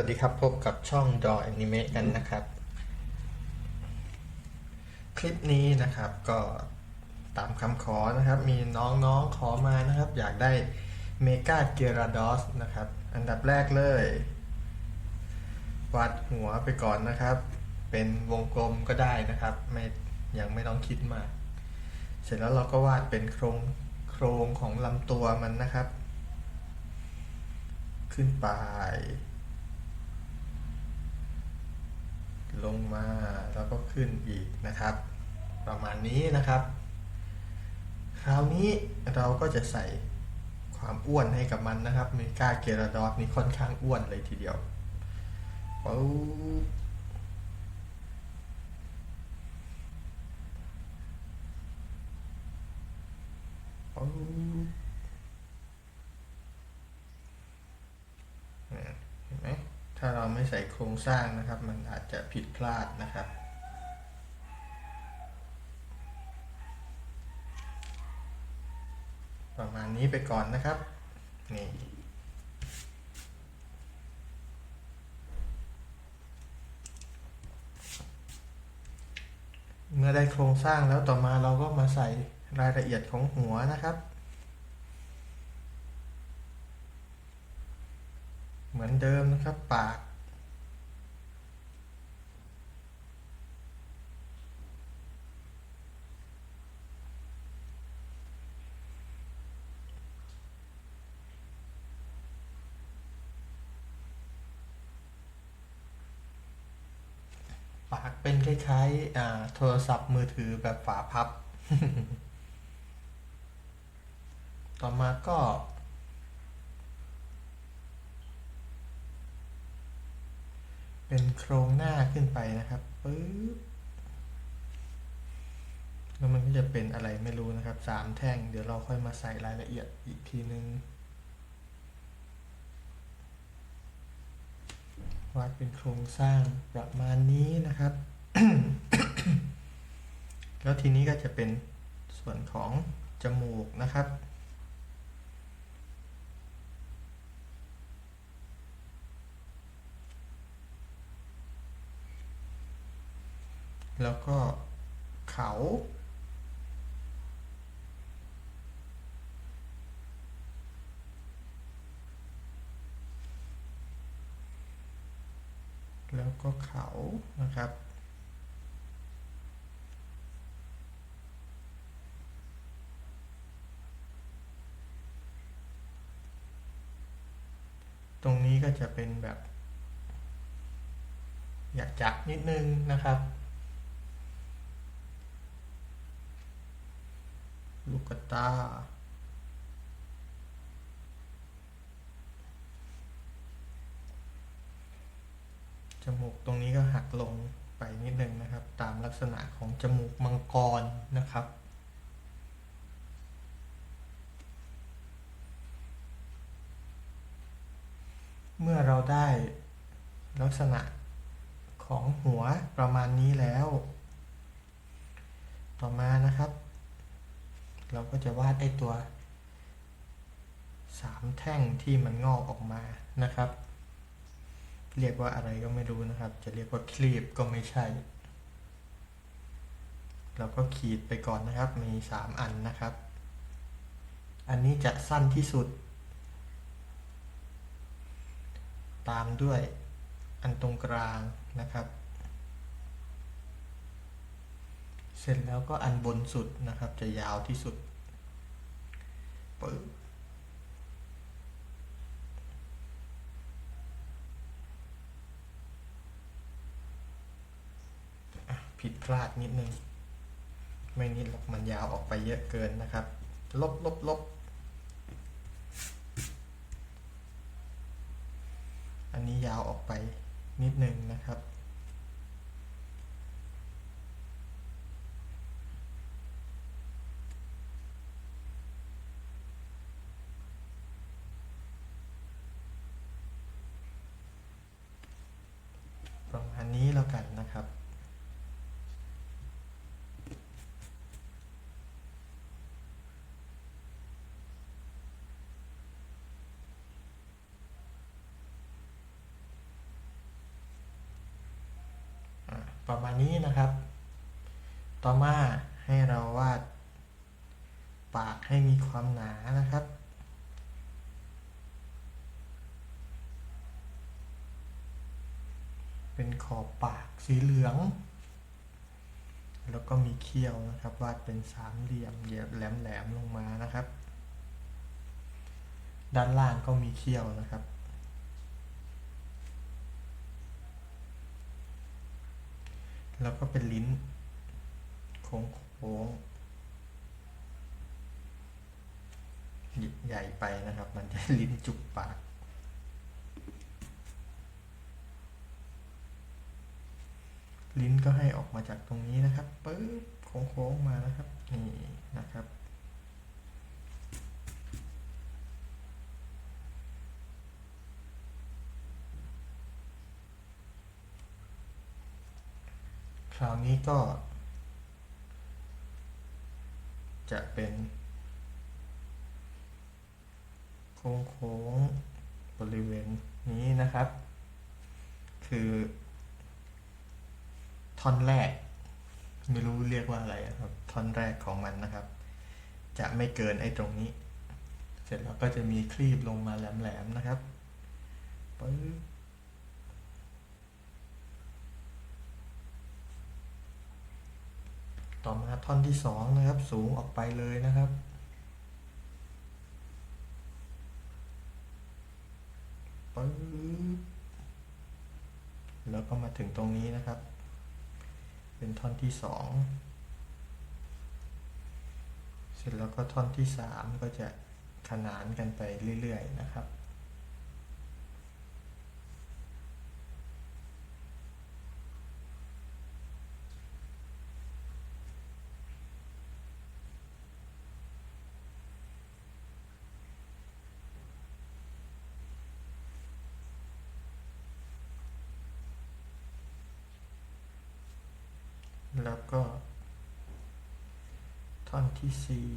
วัสดีครับ พบกับช่องดอแอนิเมะกันนะครับ คลิปนี้นะครับก็ตามคำขอนะครับ มีน้องๆขอมานะครับ อยากได้เมกาเกราดอสนะครับ อันดับแรกเลยวาดหัวไปก่อนนะครับ เป็นวงกลมก็ได้นะครับ ไม่ยังไม่ต้องคิดมาก เสร็จแล้วเราก็วาดเป็นโครงโครงของลำตัวมันนะครับ ขึ้นไป ลงมาแล้วก็ขึ้นอีกนะครับ ประมาณนี้นะครับ คราวนี้เราก็จะใส่ความอ้วนให้กับมันนะครับเมกาเกราดอสนี่ค่อนข้างอ้วนเลยทีเดียวปุ๊บปุ๊บเนี่ยเห็นไหมถ้าเราไม่ใส่โครงสร้างนะครับ มันอาจจะผิดพลาดนะครับ ประมาณนี้ไปก่อนนะครับ นี่เมื่อได้โครงสร้างแล้วต่อมาเราก็มาใส่รายละเอียดของหัวนะครับ เห มือนเดิมนะครับ ปาก ปากเป็นคล้ายๆโทรศัพท์มือถือแบบฝาพับ ต่อมาก็ เป็นโครงหน้าขึ้นไปนะครับปึ๊บแล้วมันก็จะเป็นอะไรไม่รู้นะครับสามแท่ง เดี๋ยวเราค่อยมาใส่รายละเอียดอีกทีนึงวาดเป็นโครงสร้างประมาณนี้นะครับ แล้วทีนี้ก็จะเป็นส่วนของจมูกนะครับ แล้วก็เขา แล้วก็เขานะครับ ตรงนี้ก็จะเป็นแบบ อยากจักนิดนึงนะครับ ลูกตา จมูกตรงนี้ก็หักลงไปนิดนึงนะครับ ตามลักษณะของจมูกมังกรนะครับเมื่อเราได้ลักษณะของหัวประมาณนี้แล้ว ต่อมานะครับ เราก็จะวาดไอ้ตัวสามแท่งที่มันงอกออกมานะครับ เรียกว่าอะไรก็ไม่รู้นะครับ จะเรียกว่าคลีบก็ไม่ใช่ เราก็ขีดไปก่อนนะครับ มีสามอันนะครับ อันนี้จะสั้นที่สุด ตามด้วยอันตรงกลางนะครับ เส ร็จแล้วก็อันบนสุดนะครับ จะยาวที่สุดปึ๊บผิดพลาดนิดนึง ไม่นิดหรอกมันยาวออกไปเยอะเกินนะครับ ลบลบลบอันนี้ยาวออกไปนิดนึงนะครับ นะครับ ประมาณนี้นะครับ ต่อมาให้เราวาด ปากให้มีความหนานะครับ เป็นขอบปากสีเหลือง แล้วก็มีเขี้ยวนะครับ วาดเป็นสามเหลี่ยมเหยียบแหลมๆลงมานะครับ ด้านล่างก็มีเขี้ยวนะครับแล้วก็เป็นลิ้นโค้งโค้งๆใหญ่ไปนะครับ มันจะลิ้นจุกปาก ลิ้นก็ให้ออกมาจากตรงนี้นะครับปึ๊บโค้งๆมานะครับนี่นะครับคราวนี้ก็ จะเป็น โค้งๆบริเวณนี้นะครับ คือ ท่อนแรก ไม่รู้เรียกว่าอะไรอะครับ ท่อนแรกของมันนะครับ จะไม่เกินไอ้ตรงนี้ เสร็จแล้วก็จะมีคลีบลงมาแหลมๆนะครับปึ๊บต่อมาท่อนที่สองนะครับ สูงออกไปเลยนะครับปึ๊บแล้วก็มาถึงตรงนี้นะครับ เป็นท่อนที่สองเสร็จแล้วก็ท่อนที่สามก็จะขนานกันไปเรื่อยๆนะครับ แล้วก็ ท่อนที่สี่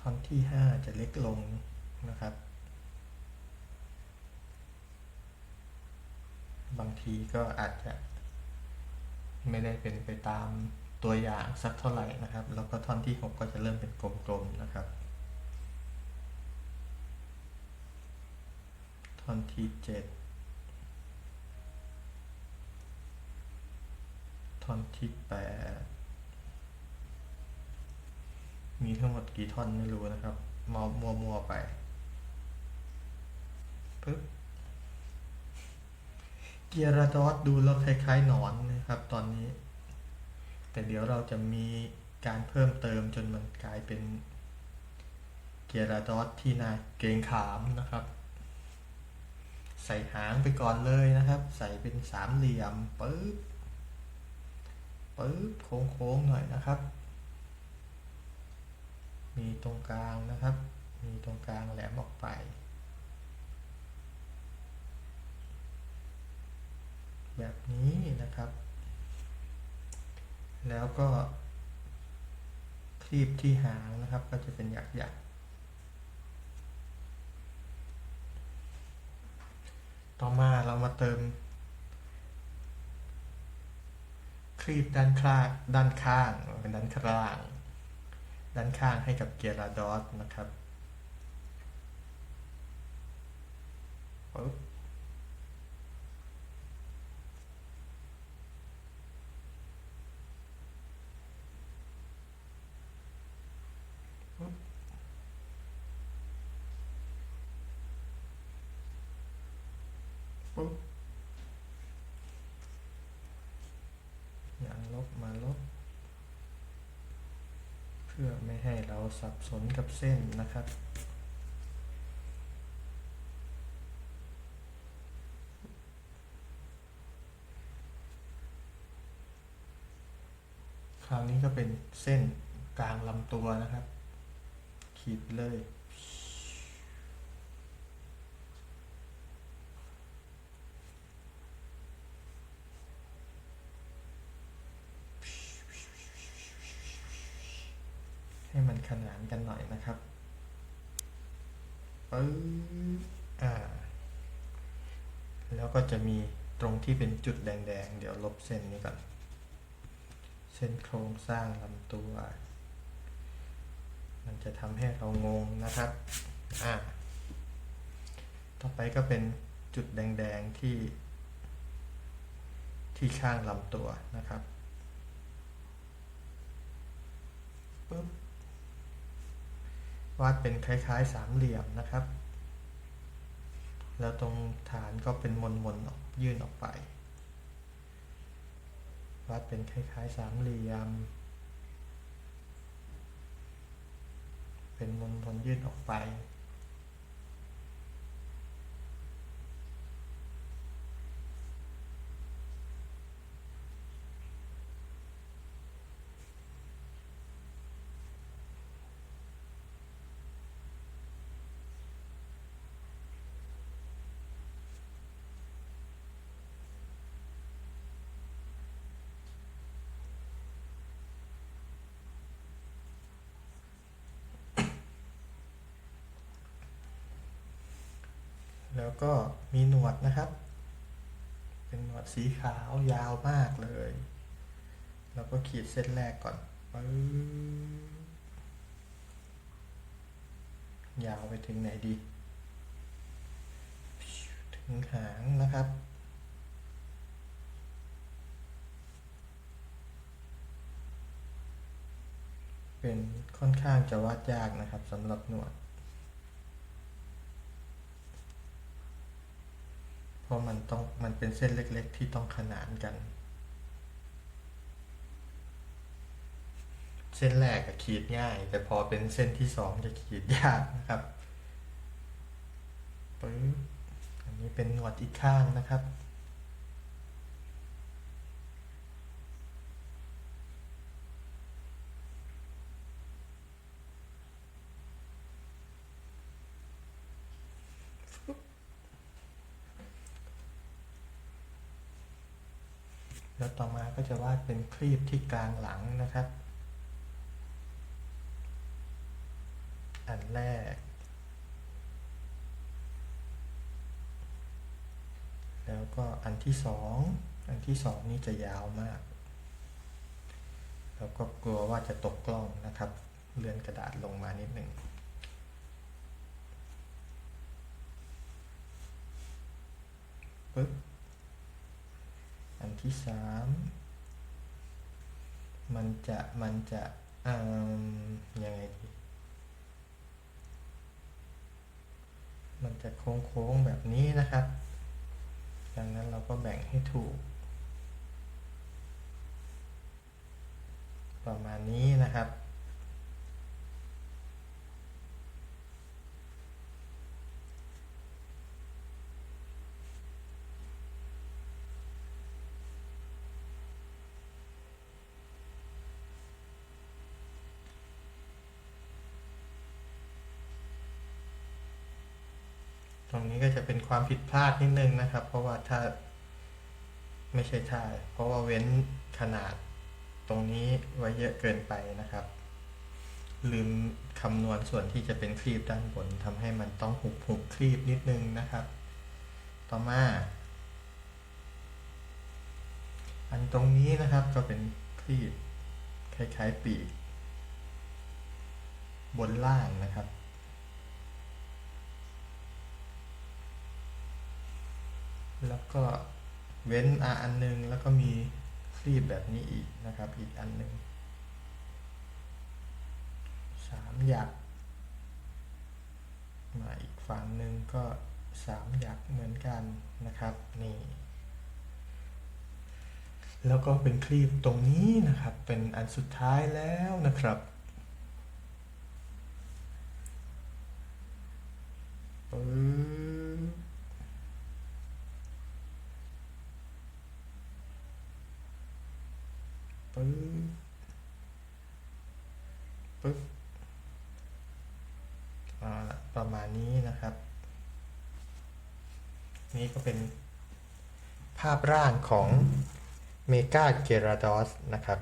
ท่อนที่ห้าจะเล็กลงนะครับ บางทีก็อาจจะ ไม่ได้เป็นไปตามตัวอย่างสักเท่าไหร่นะครับ แล้วก็ท่อนที่หกก็จะเริ่มเป็นกลมๆนะครับ ท่อนที่เจ็ดท่อนที่แปดมีทั้งหมดกี่ท่อนไม่รู้นะครับมอมัวมัวๆไปปึ๊บเกียราดอสดูแล้วคล้ายๆหนอนนะครับตอนนี้ แต่เดี๋ยวเราจะมีการเพิ่มเติมจนมันกลายเป็นเกียราดอสที่น่าเกรงขามนะครับ ใส่หางไปก่อนเลยนะครับ ใส่เป็นสามเหลี่ยมปึ๊บปึ๊บโค้งๆหน่อยนะครับ มีตรงกลางนะครับ มีตรงกลางแหลมออกไป แบบนี้นะครับ แล้วก็คลีบที่หางนะครับก็จะเป็นหยักๆ ต่อมาเรามาเติม คลีบด้านข้างด้านข้างเป็นด้านข้าง ด้านข้างให้กับเกียร์ลาดอสนะครับปึ๊บ อย่างลบมาลบ เพื่อไม่ให้เราสับสนกับเส้นนะครับ คราวนี้ก็เป็นเส้นกลางลำตัวนะครับ ขีดเลย ให้มั นะครับปึ๊บอ่า แล้วก็จะมีตรงที่เป็นจุดแดงๆ เดี๋ยวลบเส้นนี้ก่อน เส้นโครงสร้างลำตัว มันจะทำให้เรางงนะครับ อ่า ต่อไปก็เป็นจุดแดงๆ ที่ ที่ข้างลำตัวนะครับปึ๊บ วาดเป็นคล้ายๆสามเหลี่ยมนะครับ แล้วตรงฐานก็เป็นมนมนๆออกยื่นออกไป วาดเป็นคล้ายๆสามเหลี่ยม เป็นมนมนๆยื่นออกไป แล้วก็มีหนวดนะครับ เป็นหนวดสีขาวยาวมากเลยแล้วก็ขีดเส้นแรกก่อนปึ๊ยาวไปถึงไหนดี ถึงหางนะครับ เป็นค่อนข้างจะวาดยากนะครับสำหรับหนวด เพราะมันต้องมันเป็นเส้นเล็ก ๆ ที่ต้องขนานกัน เส้นแรกอะขีดง่าย แต่พอเป็นเส้นที่สองจะขีดยากนะครับปึ๊บอันนี้เป็นหนวดอีกข้างนะครับ แล้วต่อมาก็จะวาดเป็นครีบที่กลางหลังนะครับ อันแรก แล้วก็อันที่สองอันที่สองนี่จะยาวมาก แล้วก็กลัวว่าจะตกกล้องนะครับ เลื่อนกระดาษลงมานิดหนึ่งปึ๊บ ที่สามมันจะมันจะอืมยังไงดีมันจะโค้งๆแบบนี้นะครับ ดังนั้นเราก็แบ่งให้ถูก ประมาณนี้นะครับ รงนี้ก็จะเป็นความผิดพลาดนิดนึงนะครับ เพราะว่าถ้าไม่ใช่ถ้าเพราะว่าเว้นขนาดตรงนี้ไว้เยอะเกินไปนะครับ ลืมคำนวณส่วนที่จะเป็นครีบด้านบนทำให้มันต้องหุบหุบครีบนิดนึงนะครับ ต่อมา อันตรงนี้นะครับก็เป็นครีบคล้ายๆปีก บนล่างนะครับ แล้วก็เว้นอาอันหนึงแล้วก็มีครีบแบบนี้อีกนะครับ อีกอันหนึ่งสามหยักมาอีกฝั่งหนึ่งก็สามหยักเหมือนกันนะครับนี่แล้วก็เป็นครีบตรงนี้นะครับ เป็นอันสุดท้ายแล้วนะครับปึ๊บ ปึ๊บปึ๊บอ่าประมาณนี้นะครับ นี่ก็เป็นภาพร่างของเมกาเกราดอสนะครับ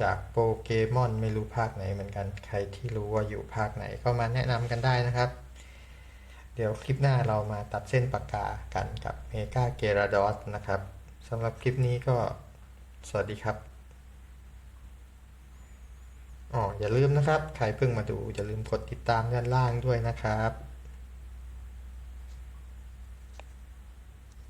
จากโปเกมอนไม่รู้ภาคไหนเหมือนกัน ใครที่รู้ว่าอยู่ภาคไหนก็มาแนะนำกันได้นะครับ เดี๋ยวคลิปหน้าเรามาตัดเส้นปากกากันกับเมกาเกราดอสนะครับสำหรับคลิปนี้ก็สวัสดีครับอ๋ออย่าลืมนะครับ ใครเพิ่งมาดูอย่าลืมกดติดตามด้านล่างด้วยนะครับ